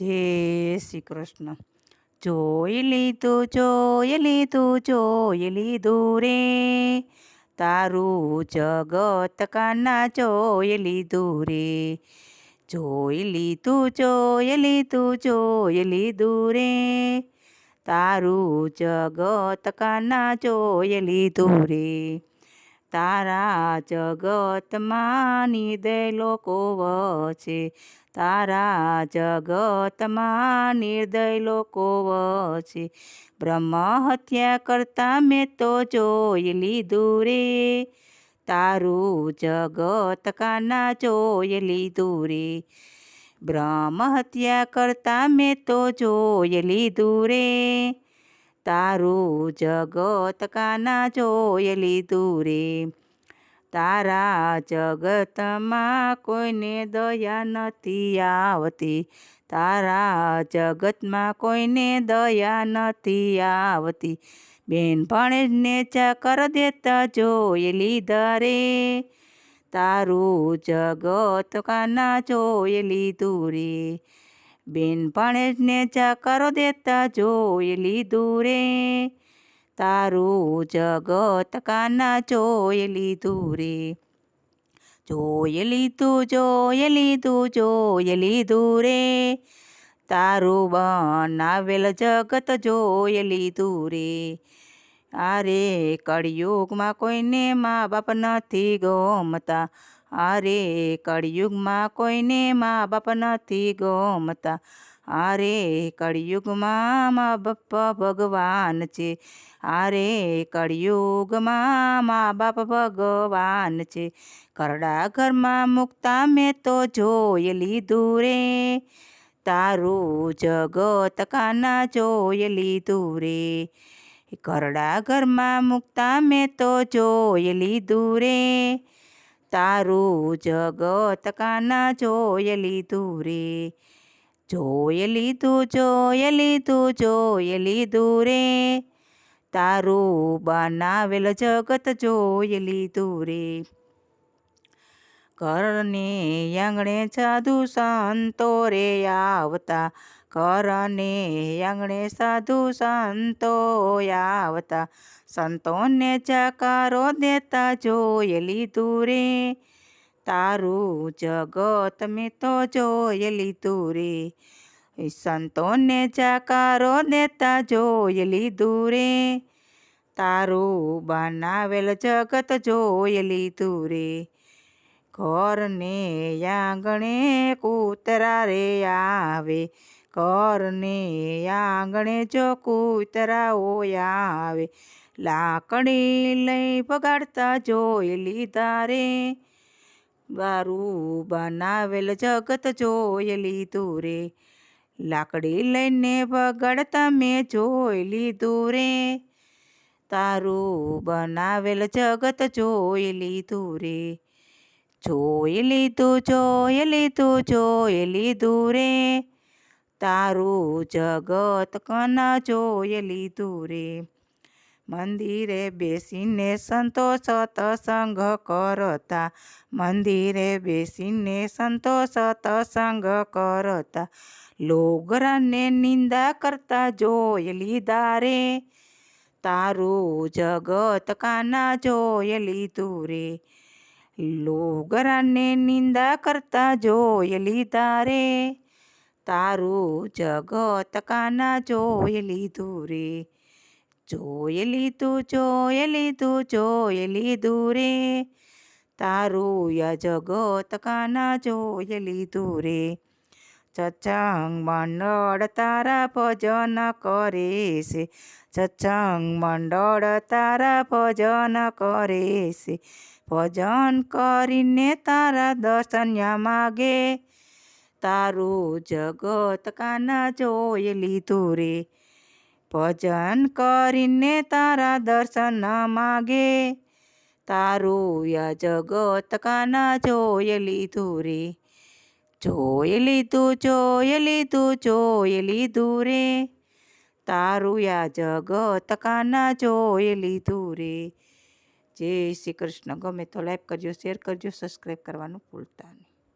જય શ્રી કૃષ્ણ. જોઈ લીધું જોઈ લીધું જોઈ લીધું રે. તારું જગત કાના જોઈ લીધું રે. જોઈ લીધું જોઈ લીધું જોઈ લીધું રે. તારું જગત કાના જોઈ લીધું રે. તારા જગતમાં નિદય લોકો વસે તારા જગતમાં નિર્દય લોકો વસે બ્રહ્મ હત્યા કરતા મેં તો જોઈ લીધું રે. તારું જગત કાના જોઈ લીધું રે. બ્રહ્મ હત્યા કરતા મેં તો જોઈ લીધું રે. તારું જગત કાના જોઈ લીધું રે તારા જગતમાં કોઈને દયા નથી આવતી. તારા જગતમાં કોઈને દયા નથી આવતી. બેન ભણેજને ચકર દેતા જોઈ લીધા તારું જગત કાના જોઈ લીધું બેન ભણેજને ચકર દેતા જોઈ લીધું રે. તારું જગત કાના જોઈ લીધું રે. જોઈ લીધું જોઈ લીધું જોઈ લીધું રે. તારું બનાવેલ જગત જોઈ લીધું રે. અરે કળિયુગમાં કોઈને મા બાપ નથી ગમતા. અરે કળિયુગમાં કોઈને મા બાપ નથી ગમતા. અરે કળિયુગમાં મા બાપ ભગવાન છે. અરે કળિયુગમાં મા બાપ ભગવાન છે. કરડા ઘરમાં મુકતા મેં તો જોઈ લીધું તારું જગત કાના જોઈ લીધું કરડા ઘરમાં મુકતા મેં તો જોઈ લીધું તારું જગત કાના જોયેલી લીધું રે. જોઈ લીધું જોય લીધું જોઈ લીધું રે. તારું બનાવેલ જગત જોયેલી લીધું રે. ઘરને આંગણે સાધુ સંતો રે આવતા. કરને આંગણે સાધુ સંતો આવતા. સંતોને ચકારો દેતા જોઈ લીધું રે તારું જગત મેં તો જોઈ લીધું રે સંતોને ચકારો દેતા જોઈ લીધું રે તારું બનાવેલ જગત જોઈ લીધું રે ઘરને આંગણે કૂતરા રે આવે. ઘરને આંગણે જો કૂતરાઓ આવે. લાકડી લઈ બગાડતા જોઈ લીધા રે. બારું બનાવેલ જગત જોઈ લીધું રે. લાકડી લઈને બગાડતા મેં જોઈ લીધું રે. તારું બનાવેલ જગત જોઈ લીધું રે. જોઈ લીધું જોઈ લીધું જોઈ લીધું રે. તારું જગત કના જોઈ લીધું રે. મંદિરે બેસીને સંતોષ તસંગ કરતા. મંદિરે બેસીને સંતોષ તસંગ કરતા. લોગરાને નિંદા કરતા જોય લીધા રે. તારું જગત કાના જોય લીધું રે. લોગરાને નિંદા કરતા જોય લીધા રે. તારું જગત કાના જોય લીધું રે. જોઈ લીધું જોઈ લીધું જોઈ લીધું રે તારું યા જગત કાના જોઈ લીધું રે સત્સંગ મંડળ તારા ભજન કરે છે સત્સંગ મંડળ તારા ભજન કરે છે ભજન કરીને તારા દર્શન્યા માગે તારું જગત કાના જોઈ લીધું રે ભજન કરીને તારા દર્શન માગે. તારું યા જગત કાના જોઈ લીધું રે. જોઈ લીધું જોઈ લીધું જોઈ લીધું રે. તારું યા જગત કાના જોઈ લીધું રે. જય શ્રી કૃષ્ણ. ગમે તો લાઈક કરજો શેર કરજો સબસ્ક્રાઈબ કરવાનું ભૂલતા નહીં.